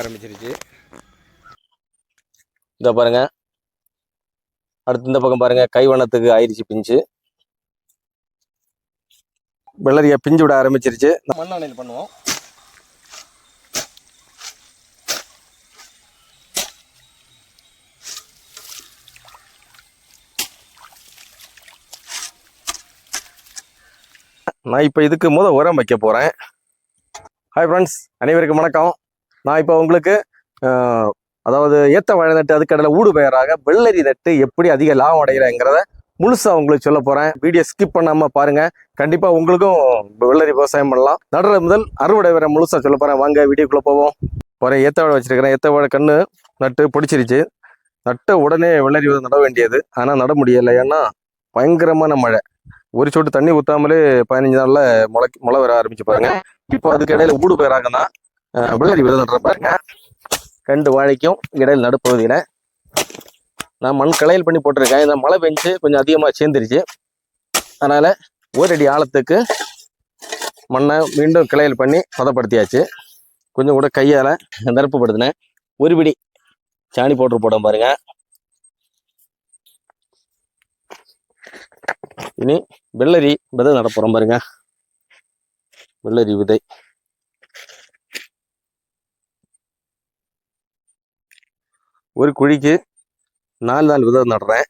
ஆரம்பிச்சிருச்சு. இந்த பாருங்க. அடுத்து இந்த பக்கம் பாருங்க. கைவண்ணத்துக்கு ஆயிடுச்சு பிஞ்சு. வெள்ளரியா பிஞ்சு விட ஆரம்பிச்சிருச்சு. மண்ணெண்ணெயில் பண்ணுவோம். நான் இப்போ இதுக்கு முத உரம் வைக்க போகிறேன் ஹாய் ஃப்ரெண்ட்ஸ் அனைவருக்கும் வணக்கம். நான் இப்போ உங்களுக்கு அதாவது ஏத்த வாழை நட்டு அதுக்கடையில் ஊடு பெயராக வெள்ளரி நட்டு எப்படி அதிக லாபம் அடைகிறேங்கிறத முழுசாக உங்களுக்கு சொல்ல போகிறேன் வீடியோ ஸ்கிப் பண்ணாமல் பாருங்கள் கண்டிப்பாக உங்களுக்கும் வெள்ளரி விவசாயம் பண்ணலாம். நடுற முதல் அறுவடை வரை முழுசாக சொல்ல போகிறேன் வாங்க வீடியோக்குள்ளே போவோம். ஒரு ஏத்த வாழை வச்சுருக்கிறேன். ஏத்த வாழை கன்று நட்டு பிடிச்சிருச்சு. நட்ட உடனே வெள்ளரி நட வேண்டியது. ஆனால் நட முடியலை. ஏன்னா பயங்கரமான மழை. ஒரு சொட்டு தண்ணி ஊற்றாமலே பதினஞ்சு நாளில் முளை முளை வர ஆரம்பிச்சு பாருங்க. இப்போ அதுக்கு இடையில ஊடு பயிராக தான் அஹ், விதை நடுற பாருங்க. ரெண்டு வாழைக்கும் இடையில் நடுப்பகுதியில் நான் மண் களையல் பண்ணி போட்டிருக்கேன். இந்த மழை பெஞ்சு கொஞ்சம் அதிகமாக சேர்ந்துருச்சு. அதனால் ஒரு அடி ஆழத்துக்கு மண்ணை மீண்டும் கிளையல் பண்ணி பதப்படுத்தியாச்சு. கொஞ்சம் கூட கையால் நிரப்புப்படுத்தினேன் ஒரு பிடி சாணி பவுட்ரு போட்டோம் பாருங்க. இனி வெள்ளரி விதை நடப்புறோம் பாருங்க. வெள்ளரி விதை. ஒரு குழிக்கு நாலு நாலு விதம் நடுறேன்.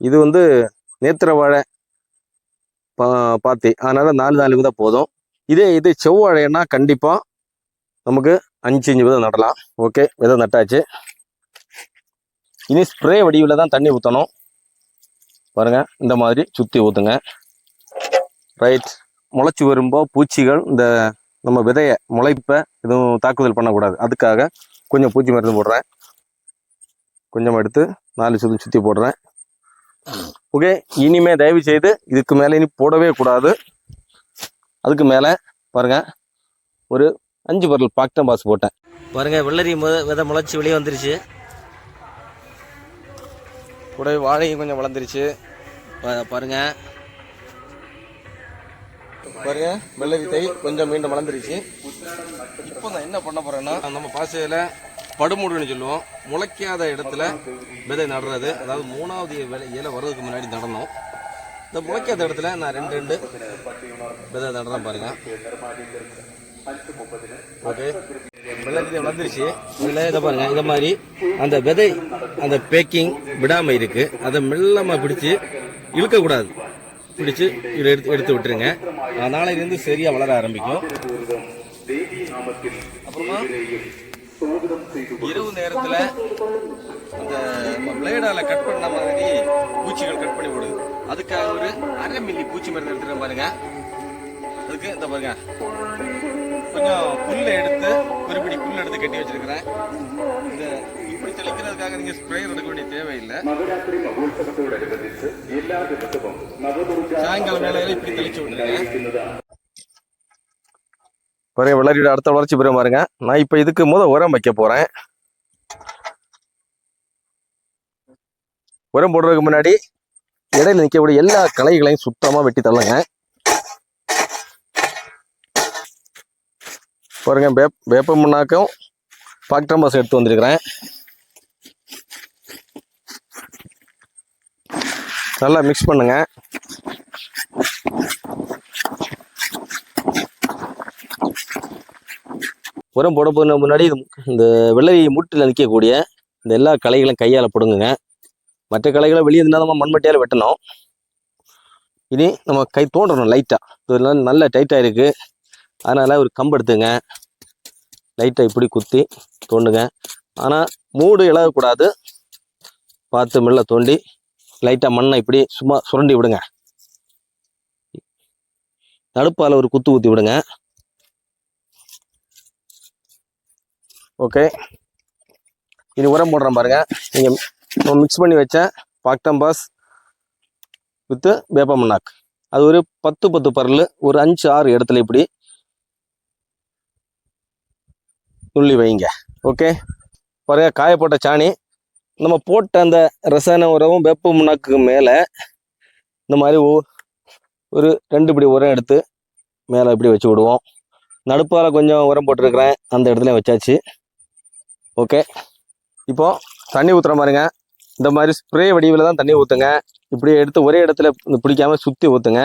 இது வந்து நேத்திர வாழை பா பாத்தி. அதனால நாலு நாலு விதம் போதும். இதே இது செவ்வாழைன்னா கண்டிப்பாக நமக்கு அஞ்சு அஞ்சு விதம் நடலாம். ஓகே விதம் நட்டாச்சு. இனி ஸ்ப்ரே வடிவில் தான் தண்ணி ஊற்றணும் பாருங்கள் இந்த மாதிரி சுற்றி ஊற்றுங்க ரைட் முளைச்சி வரும்போது பூச்சிகள் இந்த நம்ம விதைய முளைப்பை எதுவும் தாக்குதல் பண்ணக்கூடாது. அதுக்காக கொஞ்சம் பூச்சி மருந்து போடுறேன். கொஞ்சம் எடுத்து நாலு சுற்றி சுற்றி போடுறேன். ஓகே இனிமே தயவு செய்து இதுக்கு மேலே இனி போடவே கூடாது. அதுக்கு மேலே பாருங்கள் ஒரு அஞ்சு பரல் பாக்டம் பாஸ் போட்டேன். பாருங்க வெள்ளரி முத விதை முளைச்சி வெளியே வந்துருச்சு. கூடவே வாழையும் கொஞ்சம் வளர்ந்துருச்சு. பா- பாருங்க பாருங்க வித்தை கொஞ்சம் மீண்டும் வளர்ந்துருச்சு. இப்போ நான் என்ன பண்ண போறேன்னா நம்ம பாசையில படுமுடுன்னு சொல்லுவோம். முளைக்காத இடத்துல விதை நடுறது. அதாவது மூணாவது இலை வர்றதுக்கு முன்னாடி நடணும். இந்த முளைக்காத இடத்துல நான் ரெண்டு ரெண்டு விதை நடுறேன் பாருங்க. ஓகே. வெள்ளரி வளர்ந்துருச்சு. இதில் இதை பாருங்க இந்த மாதிரி அந்த விதை அந்த பேக்கிங் விடாமல் இருக்கு. அதை மெல்லாமல் பிடிச்சி இழுக்கக்கூடாது. பிடிச்சு இதை எடுத்து எடுத்து விட்டுருங்க. நாளையிலேருந்து சரியா வளர ஆரம்பிக்கும். அப்புறமா? இரவு நேரத்தில் அந்த நம்ம கட் பண்ண மாதிரி பூச்சிகள் கட் பண்ணி விடுது அதுக்காக ஒரு அரை மில்லி பூச்சி மருந்து எடுத்துகிட்டு பாருங்க. அதுக்கு இந்த பாருங்க. கொஞ்சம் புல்லை எடுத்து ஒரு பிடி புல் எடுத்து கட்டி வச்சிருக்கிறேன். தெளிக்கிறதுக்காக நீங்க ஸ்ப்ரே எடுக்க வேண்டிய தேவையில்லை. சாயங்காலம் வேலையில இப்படி தெளிச்சு விட்டுருங்க பாருங்க வெள்ளரியோட அடுத்த வளர்ச்சி பெறும் பாருங்க. நான் இப்ப இதுக்கு முத உரம் வைக்க போறேன். உரம் போடுறதுக்கு முன்னாடி இடையில நிற்கக்கூடிய எல்லா களைகளையும் சுத்தமா வெட்டி தள்ளுங்க பாருங்க வேப் வேப்ப முன்னாக்கும் பாக்டமாஸ் எடுத்து வந்திருக்கிறேன். நல்லா மிக்ஸ் பண்ணுங்க. உரம் போட போன முன்னாடி இது இந்த வெள்ளரி மூட்டில் நிற்கக்கூடிய இந்த எல்லா களைகளும் கையால் பிடுங்குங்க. மற்ற களைகளை வெளியே இருந்தால் நம்ம மண்மட்டியால் வெட்டணும். இனி நம்ம கை தோண்டணும் லைட்டாக இது நல்ல- நல்ல டைட்டாக இருக்குது அதனால் ஒரு கம்பு எடுத்துங்க. லைட்டாக இப்படி குத்தி தோண்டுங்க. ஆனால் மூடு இழகக்கூடாது. பார்த்து மெல்ல தோண்டி லைட்டாக மண்ணை இப்படி சும்மா சுரண்டி விடுங்க. நடுப்பால் ஒரு குத்து ஊற்றி விடுங்க. ஓகே இனி உரம் போடுறேன் பாருங்கள் நீங்கள் மிக்ஸ் பண்ணி வச்ச பாக்டம்பாஸ் வித்து வேப்ப மண்ணாக்கு அது ஒரு பத்து பத்து பரல் ஒரு அஞ்சு ஆறு இடத்துல இப்படி துள்ளி வைங்க. ஓகே பாருங்கள் காயப்போட்ட சாணி நம்ம போட்ட அந்த ரசாயன உரமும் வேப்ப முன்னாக்கு மேலே இந்த மாதிரி ஒரு ரெண்டு பிடி உரம் எடுத்து மேலே இப்படி வச்சு விடுவோம். நடுப்பால் கொஞ்சம் உரம் போட்டிருக்கிறேன். அந்த இடத்துல வச்சாச்சு. ஓகே. இப்போ தண்ணி ஊற்றுற பாருங்க இந்த மாதிரி ஸ்ப்ரே வடிவில் தான் தண்ணி ஊற்றுங்க இப்படி எடுத்து ஒரே இடத்துல பிடிக்காமல் பிடிக்காம சுற்றி ஊற்றுங்க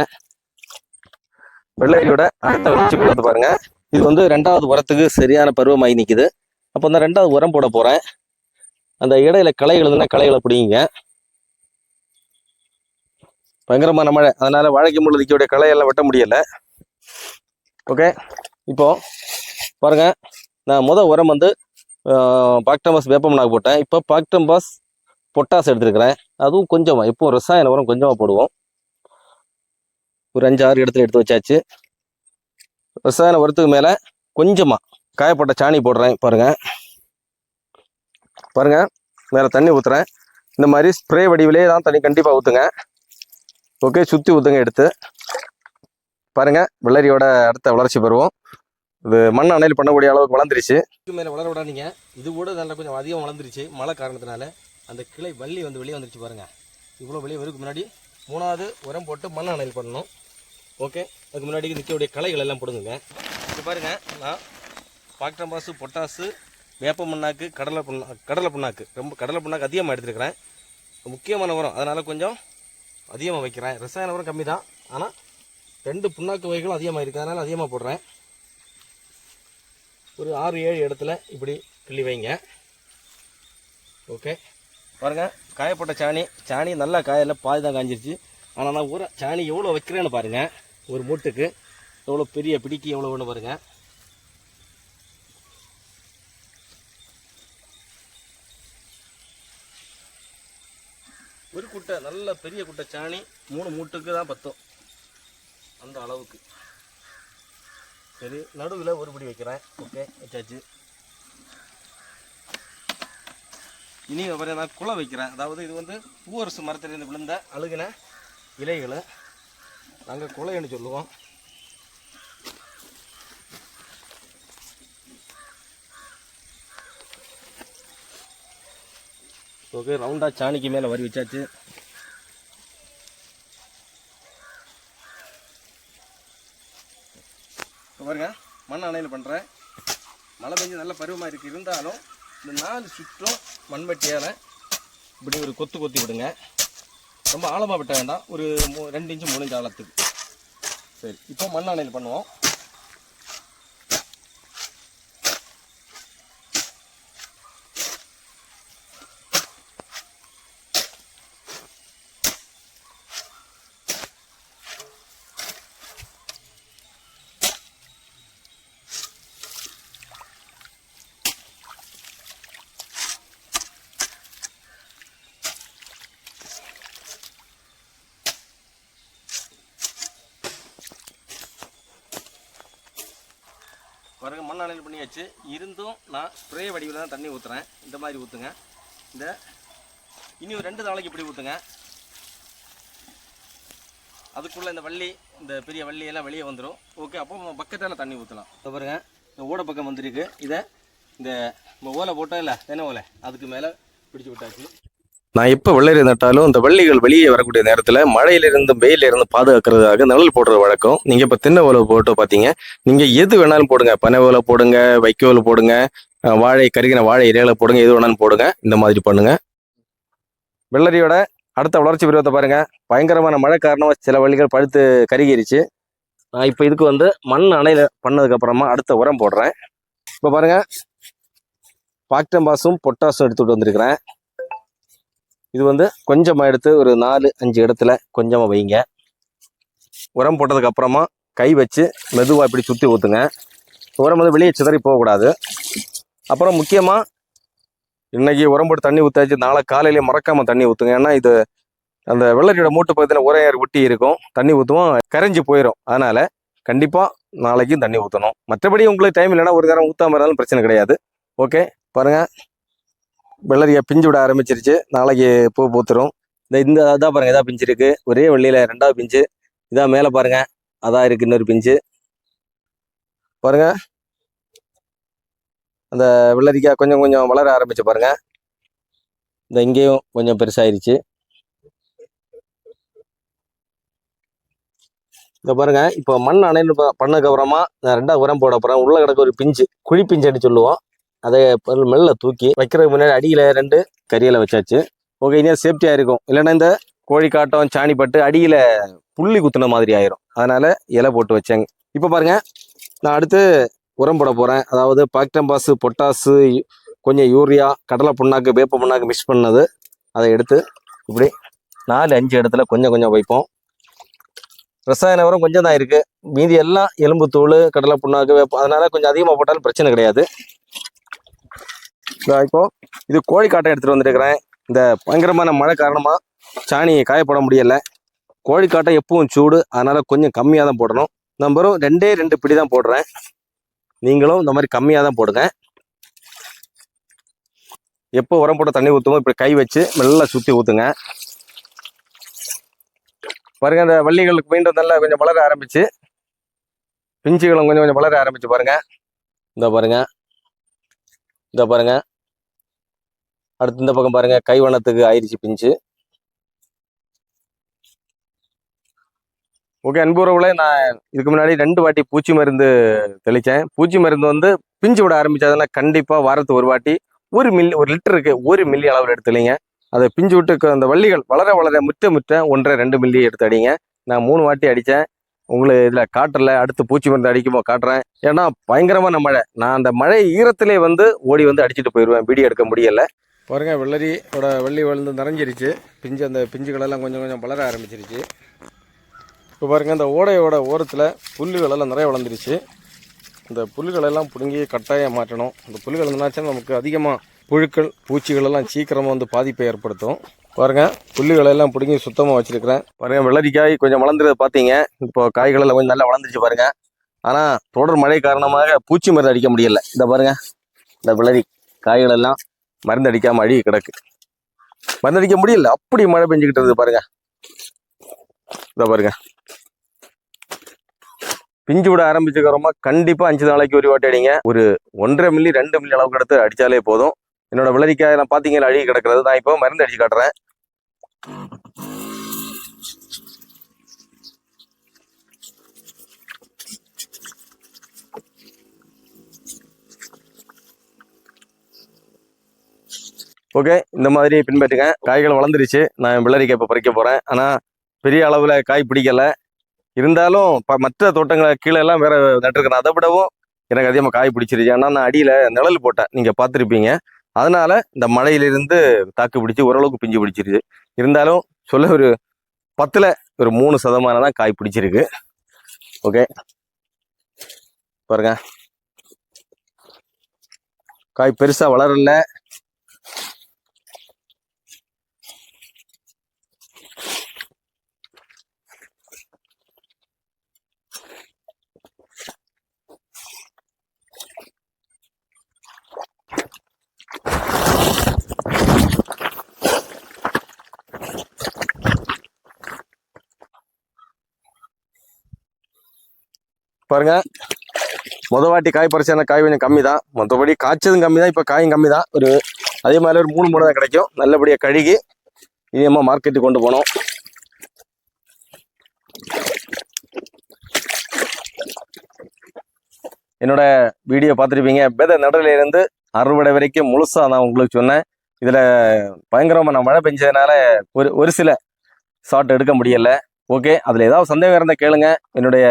வெள்ளையோட அடுத்த வச்சு கொடுத்து பாருங்கள் இது வந்து ரெண்டாவது உரத்துக்கு சரியான பருவமாகி நிற்குது அப்போ இந்த ரெண்டாவது உரம் போட போகிறேன் அந்த இடையில களை எழுதுனா களைகளை பிடிங்க பயங்கரமான மழை. அதனால வாழைக்கு முள்ளதிக்கோடைய களையெல்லாம் வெட்ட முடியலை. ஓகே இப்போ பாருங்க. நான் முத உரம் வந்து பாக்டம்பாஸ் வேப்பமனாக போட்டேன். இப்போ பாக்டம்பாஸ் பொட்டாஸ் எடுத்துருக்கிறேன். அதுவும் கொஞ்சமாக இப்போ ரசாயன உரம் கொஞ்சமாக போடுவோம். ஒரு அஞ்சு ஆறு இடத்துல எடுத்து வச்சாச்சு. ரசாயன உரத்துக்கு மேலே கொஞ்சமாக காயப்பட்ட சாணி போடுறேன் பாருங்கள் பாருங்க மேலே தண்ணி ஊற்றுறேன் இந்த மாதிரி ஸ்ப்ரே வடிவிலே தான் தண்ணி கண்டிப்பாக ஊற்றுங்க ஓகே சுற்றி ஊற்றுங்க எடுத்து. பாருங்க வெள்ளரியோட அடுத்த வளர்ச்சி பெறுவோம். இது மண் அணையில் பண்ணக்கூடிய அளவுக்கு வளர்ந்துருச்சு. இதுக்கு மேலே வளர விடாதீங்க. இது கூட நல்லா கொஞ்சம் அதிகம் வளர்ந்துருச்சு மழை காரணத்தினால. அந்த கிளை வள்ளி வந்து வெளியே வந்துருச்சு பாருங்கள் இவ்வளோ வெளியே வருக்கு முன்னாடி மூணாவது உரம் போட்டு மண் அணையில் பண்ணணும். ஓகே அதுக்கு முன்னாடி நிற்கக்கூடிய களைகள் எல்லாம் போடுங்க. இது பாருங்கள் நான் பாக்டம்பாசு பொட்டாசு வேப்ப மண்ணாக்கு கடலை புண்ணா கடலை புண்ணாக்கு. ரொம்ப கடலை புண்ணாக்கு அதிகமாக எடுத்துருக்கிறேன். முக்கியமான உரம். அதனால் கொஞ்சம் அதிகமாக வைக்கிறேன். ரசாயன உரம் கம்மி தான் ஆனால் ரெண்டு புண்ணாக்கு வகைகளும் அதிகமாக இருக்குது அதனால் அதிகமாக போடுறேன். ஒரு ஆறு ஏழு இடத்துல இப்படி கிள்ளி வைங்க. ஓகே. பாருங்கள் காயப்பட்ட சாணி. சாணி நல்லா காயில் பாதி தான் காஞ்சிருச்சு. ஆனால் நான் ஊற சாணி எவ்வளோ வைக்கிறேன்னு பாருங்கள் ஒரு மூட்டுக்கு. எவ்வளோ பெரிய பிடிக்கு எவ்வளோ வேணும் பாருங்கள் ஒரு குட்டை நல்ல பெரிய குட்டை சாணி மூணு மூட்டுக்கு தான் பத்தும். அந்த அளவுக்கு. சரி நடுவில் ஒரு பிடி வைக்கிறேன். ஓகே வச்சாச்சு. இனி அப்புறம் நான் குலை வைக்கிறேன். அதாவது இது வந்து பூவரசு மரத்திலிருந்து விழுந்த அழுகின இலைகள் நாங்கள் குலைன்னு சொல்லுவோம். ஓகே ரவுண்டாக சாணிக்கு மேலே வரி வச்சாச்சு. பாருங்க மண் அணையில் பண்ணுறேன் மழை பெஞ்சு நல்ல பருவமாக இருக்குது இருந்தாலும் இந்த நாலு சுற்றும் மண்வெட்டியால் இப்படி ஒரு கொத்து கொத்தி விடுங்க. ரொம்ப ஆழமாக விட்ட வேண்டாம். ஒரு மூ ரெண்டு இன்ச்சு மூணு இன்ச்சு ஆழத்துக்கு. சரி இப்போ மண் அணையில் பண்ணுவோம். பாருங்க பண்ணியாச்சு. இருந்தும் நான் ஸ்ப்ரே வடிவில் தான் தண்ணி ஊற்றுறேன் இந்த மாதிரி ஊற்றுங்க இந்த இனி ஒரு ரெண்டு நாளைக்கு இப்படி ஊற்றுங்க அதுக்குள்ளே இந்த வள்ளி இந்த பெரிய வள்ளி எல்லாம் வெளியே வந்துடும் ஓகே அப்போ பக்கத்தால் தண்ணி ஊற்றலாம் இப்போ பாருங்க இந்த ஓடை பக்கம் வந்திருக்கு. இதை இந்த ஓலை போட்டோம் இல்லை தென்னை ஓலை அதுக்கு மேலே பிடிச்சி விட்டாச்சு. நான் எப்போ வெள்ளரி நட்டாலும் இந்த வள்ளிகள் வெளியே வரக்கூடிய நேரத்தில் மழையிலிருந்து வெயிலிருந்து பாதுகாக்கிறதுக்காக நிழல் போடுற வழக்கம். நீங்கள் இப்போ தின்ன ஓலை போட்டு பார்த்தீங்க நீங்கள் எது வேணாலும் போடுங்க. பனை ஓலை போடுங்க வைக்கோல் போடுங்க வாழை கருகின வாழை இலைகளை போடுங்க எது வேணாலும் போடுங்க. இந்த மாதிரி பண்ணுங்க. வெள்ளரியோட அடுத்த வளர்ச்சி பருவத்தை பாருங்க. பயங்கரமான மழை காரணமாக சில வள்ளிகள் பழுத்து கருகிருச்சு. நான் இப்போ இதுக்கு வந்து மண் அணையில் பண்ணதுக்கப்புறமா அடுத்த உரம் போடுறேன். இப்போ பாருங்க. பாக்டம்பாஸும் பொட்டாசும் எடுத்துகிட்டு வந்திருக்கிறேன். இது வந்து கொஞ்சமாக எடுத்து ஒரு நாலு அஞ்சு இடத்துல கொஞ்சமாக வைங்க. உரம் போட்டதுக்கு அப்புறமா கை வச்சு மெதுவாக இப்படி சுற்றி ஊற்றுங்க உரம் வந்து வெளியே சிதறி போகக்கூடாது அப்புறம் முக்கியமாக இன்றைக்கி உரம் போட்டு தண்ணி ஊற்றாச்சு நாளை காலையிலேயே மறக்காமல் தண்ணி ஊற்றுங்க ஏன்னா இது அந்த வெள்ளரியோட மூட்டு பக்கத்தில் உரையார் ஒட்டி இருக்கும். தண்ணி ஊற்றுவோம் கரைஞ்சி போயிடும் அதனால் கண்டிப்பாக நாளைக்கும் தண்ணி ஊற்றணும் மற்றபடி உங்களுக்கு டைம் இல்லைன்னா ஒரு நேரம் ஊற்றாம இருந்தாலும் பிரச்சனை கிடையாது. ஓகே பாருங்கள் வெள்ளரியா பிஞ்சு விட ஆரம்பிச்சிருச்சு. நாளைக்கு பூ பூத்துரும். இந்த இந்த அதான் பாருங்க இதா பிஞ்சு இருக்கு. ஒரே வெள்ளியில ரெண்டாவது பிஞ்சு. இதான் மேலே பாருங்க அதான் இருக்கு இன்னொரு பிஞ்சு. பாருங்க. அந்த வெள்ளரிக்காய் கொஞ்சம் கொஞ்சம் வளர ஆரம்பிச்சு பாருங்க. இந்த இங்கேயும் கொஞ்சம் பெருசாயிருச்சு. இந்த பாருங்க இப்போ மண் அணையில் பண்ணதுக்கு அப்புறமா நான் ரெண்டாவது உரம் போட போகிறேன் உள்ள கிடக்க ஒரு பிஞ்சு குழி பிஞ்சுன்னு சொல்லுவோம். அதை பல் மெல்ல தூக்கி வைக்கிறதுக்கு முன்னாடி அடியில் ரெண்டு கறியில் வச்சாச்சு. ஓகே இனியா சேஃப்டியாக இருக்கும். இல்லைன்னா இந்த கோழி காட்டம் சாணி பட்டு புள்ளி குத்துன மாதிரி ஆயிரும். அதனால் இலை போட்டு வச்சேங்க. இப்போ பாருங்கள் நான் அடுத்து உரம் போட போகிறேன் அதாவது பாக்டம்பாஸு பொட்டாசு கொஞ்சம் யூரியா கடலை புண்ணாக்கு வேப்ப புண்ணாக்கு மிக்ஸ் பண்ணது. அதை எடுத்து இப்படி நாலு அஞ்சு இடத்துல கொஞ்சம் கொஞ்சம் வைப்போம். ரசாயன உரம் கொஞ்சம் தான் இருக்குது மீதி எல்லாம் எலும்பு தூள் கடலை புண்ணாக்கு வேப்பம் அதனால் கொஞ்சம் அதிகமாக போட்டாலும் பிரச்சனை கிடையாது. இதோ இப்போ இது கோழிக்காட்டை எடுத்துகிட்டு வந்துருக்கிறேன் இந்த பயங்கரமான மழை காரணமாக சாணி காயப்பட முடியலை. கோழிக்காட்டை எப்பவும் சூடு அதனால் கொஞ்சம் கம்மியாக தான் போடணும். நான் வெறும் ரெண்டே ரெண்டு பிடி தான் போடுறேன். நீங்களும் இந்த மாதிரி கம்மியாக தான் போடுங்க. எப்போ உரம் போட்டு தண்ணி ஊற்றுமோ இப்படி கை வச்சு மெல்ல சுற்றி ஊற்றுங்க பாருங்க அந்த வள்ளிகளுக்கு மீண்டும் நல்லா கொஞ்சம் வளர ஆரம்பிச்சு. பிஞ்சுகளும் கொஞ்சம் கொஞ்சம் வளர ஆரம்பிச்சு பாருங்க. இந்த பாருங்க. இந்த பாருங்க. அடுத்து இந்த பக்கம் பாருங்க கைவனத்துக்கு ஆயிடுச்சு பிஞ்சு. ஓகே அன்புறவுல நான் இதுக்கு முன்னாடி ரெண்டு வாட்டி பூச்சி மருந்து தெளிச்சேன். பூச்சி மருந்து வந்து பிஞ்சு விட ஆரம்பிச்சதுன்னா கண்டிப்பாக வாரத்துக்கு ஒரு வாட்டி ஒரு மில்லி ஒரு லிட்டருக்கு ஒரு மில்லி அளவில் எடுத்து அதை பிஞ்சு விட்டு அந்த வள்ளிகள் வளர வளர முற்ற முற்ற ஒன்றரை ரெண்டு மில்லி எடுத்து அடிங்க. நான் மூணு வாட்டி அடித்தேன் உங்களுக்கு இதில் காட்டல அடுத்து பூச்சி மருந்து அடிக்கும்போது காட்டுறேன். ஏன்னா பயங்கரமான மழை. நான் அந்த மழை ஈரத்திலே வந்து ஓடி வந்து அடிச்சுட்டு போயிடுவேன் வீடியோ எடுக்க முடியலை. பாருங்க வெள்ளரியோட வெள்ளி வளர்ந்து நிறைஞ்சிருச்சு. பிஞ்சு அந்த பிஞ்சுகளெல்லாம் கொஞ்சம் கொஞ்சம் வளர ஆரம்பிச்சிருச்சு. இப்போ பாருங்கள் இந்த ஓடையோட ஓரத்தில் புல்லுகளெல்லாம் நிறைய வளர்ந்துருச்சு. இந்த புல்லுகளெல்லாம் பிடுங்கி கட்டாயம் மாற்றணும். இந்த புல்லுகள் இருந்தாச்சும் நமக்கு அதிகமாக புழுக்கள் பூச்சிகளெல்லாம் சீக்கிரமாக வந்து பாதிப்பை ஏற்படுத்தும். பாருங்க புல்லுகளெல்லாம் பிடுங்கி சுத்தமாக வச்சுருக்கிறேன். பாருங்கள் வெள்ளரிக்காய் கொஞ்சம் வளர்ந்துறத பார்த்தீங்க. இப்போ காய்கள் எல்லாம் கொஞ்சம் நல்லா வளர்ந்துருச்சு பாருங்கள் ஆனால் தொடர் மழை காரணமாக பூச்சி மருந்து அடிக்க முடியல. இந்த பாருங்கள் இந்த வெள்ளரி காய்கள் மருந்து அடிக்காமல் அழுகி கிடக்கு. மருந்து அடிக்க முடியல. அப்படி மழை பெஞ்சுக்கிட்டு இருக்குது பாருங்க. இதை பாருங்க. பிஞ்சு விட ஆரம்பிச்சுக்கிறோமா கண்டிப்பா அஞ்சு நாளைக்கு ஒரு வாட்டி அடிங்க. ஒரு ஒன்றரை மில்லி ரெண்டு மில்லி அளவுக்கு எடுத்து அடிச்சாலே போதும். என்னோட விளரிக்காய் நான் பாத்தீங்கன்னா அழுகி கிடக்கிறது. நான் இப்போ மருந்து அடிச்சு காட்டுறேன். ஓகே இந்த மாதிரி பின்பற்றுங்க. காய்கள் வளர்ந்துருச்சு. நான் வெள்ளரிக்காய் இப்போ பறிக்க போகிறேன் ஆனால் பெரிய அளவில் காய் பிடிக்கலை. இருந்தாலும் ப- மற்ற தோட்டங்களை கீழே எல்லாம் வேறு நட்டுருக்கிறேன். அதை விடவும் எனக்கு அதிகமாக காய் பிடிச்சிருச்சு. ஏன்னா நான் அடியில் நிழல் போட்டேன். நீங்கள் பார்த்துருப்பீங்க. அதனால் இந்த மழையிலிருந்து தாக்கு பிடிச்சி ஓரளவுக்கு பிஞ்சு பிடிச்சிருச்சு. இருந்தாலும் சொல்ல ஒரு பத்தில் ஒரு மூணு சதமானம் தான் காய் பிடிச்சிருக்கு. ஓகே. பாருங்க. காய் பெருசாக வளரல. பாருங்க. முத வாட்டி காய் பறிச்ச காய் கொஞ்சம் கம்மி தான் மற்றபடி காய்ச்சதும் கம்மி தான் இப்போ காயும் கம்மி தான் ஒரு அதே மாதிரி ஒரு மூணு மூணு தான் கிடைக்கும். நல்லபடியாக கழுகி இனியமாக மார்க்கெட்டுக்கு கொண்டு போனோம் என்னோட வீடியோ பார்த்துருப்பீங்க. விதை நடலையிலேருந்து இருந்து அறுவடை வரைக்கும் முழுசாக நான் உங்களுக்கு சொன்னேன். இதில் பயங்கரமாக நான் மழை பெஞ்சதுனால ஒரு ஒரு சில ஷார்ட் எடுக்க முடியல. ஓகே அதில் ஏதாவது சந்தேகம் இருந்தால் கேளுங்க. என்னுடைய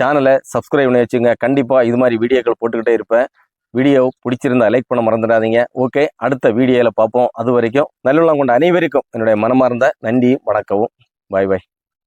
சேனலை சப்ஸ்கிரைப் பண்ணி வச்சுங்க கண்டிப்பா இது மாதிரி வீடியோக்கள் போட்டுக்கிட்டே இருப்பேன். வீடியோ பிடிச்சிருந்தா லைக் பண்ண மறந்துடாதீங்க. ஓகே அடுத்த வீடியோவில் பார்ப்போம். அது வரைக்கும் நல்லுள்ளம் கொண்ட அனைவருக்கும் என்னுடைய மனமார்ந்த நன்றி வணக்கவும் பாய் பாய்